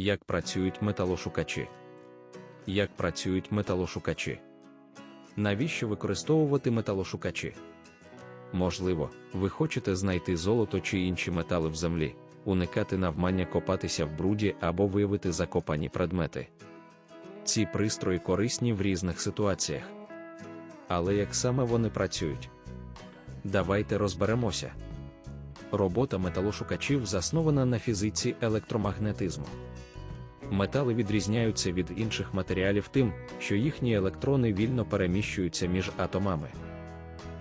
Як працюють металошукачі? Як працюють металошукачі? Навіщо використовувати металошукачі? Можливо, ви хочете знайти золото чи інші метали в землі, уникати навмання копатися в бруді або виявити закопані предмети. Ці пристрої корисні в різних ситуаціях. Але як саме вони працюють? Давайте розберемося. Робота металошукачів заснована на фізиці електромагнетизму. Метали відрізняються від інших матеріалів тим, що їхні електрони вільно переміщуються між атомами.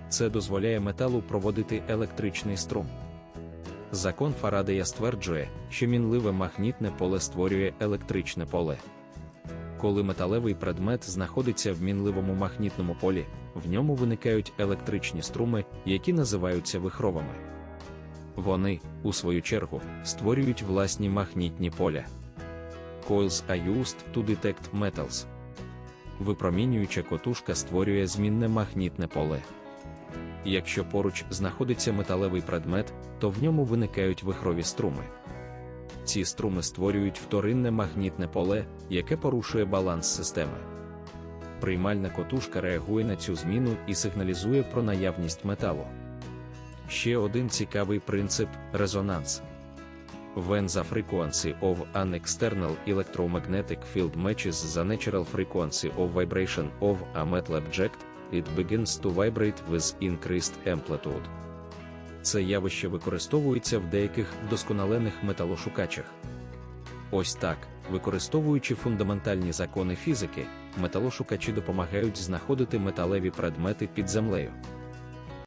Це дозволяє металу проводити електричний струм. Закон Фарадея стверджує, що мінливе магнітне поле створює електричне поле. Коли металевий предмет знаходиться в мінливому магнітному полі, в ньому виникають електричні струми, які називаються вихровами. Вони, у свою чергу, створюють власні магнітні поля. Coils are used to detect metals. Випромінююча котушка створює змінне магнітне поле. Якщо поруч знаходиться металевий предмет, то в ньому виникають вихрові струми. Ці струми створюють вторинне магнітне поле, яке порушує баланс системи. Приймальна котушка реагує на цю зміну і сигналізує про наявність металу. Ще один цікавий принцип резонанс. When the frequency of an external electromagnetic field matches the natural frequency of vibration of a metal object, it begins to vibrate with increased amplitude. Це явище використовується в деяких вдосконалених металошукачах. Ось так, використовуючи фундаментальні закони фізики, металошукачі допомагають знаходити металеві предмети під землею.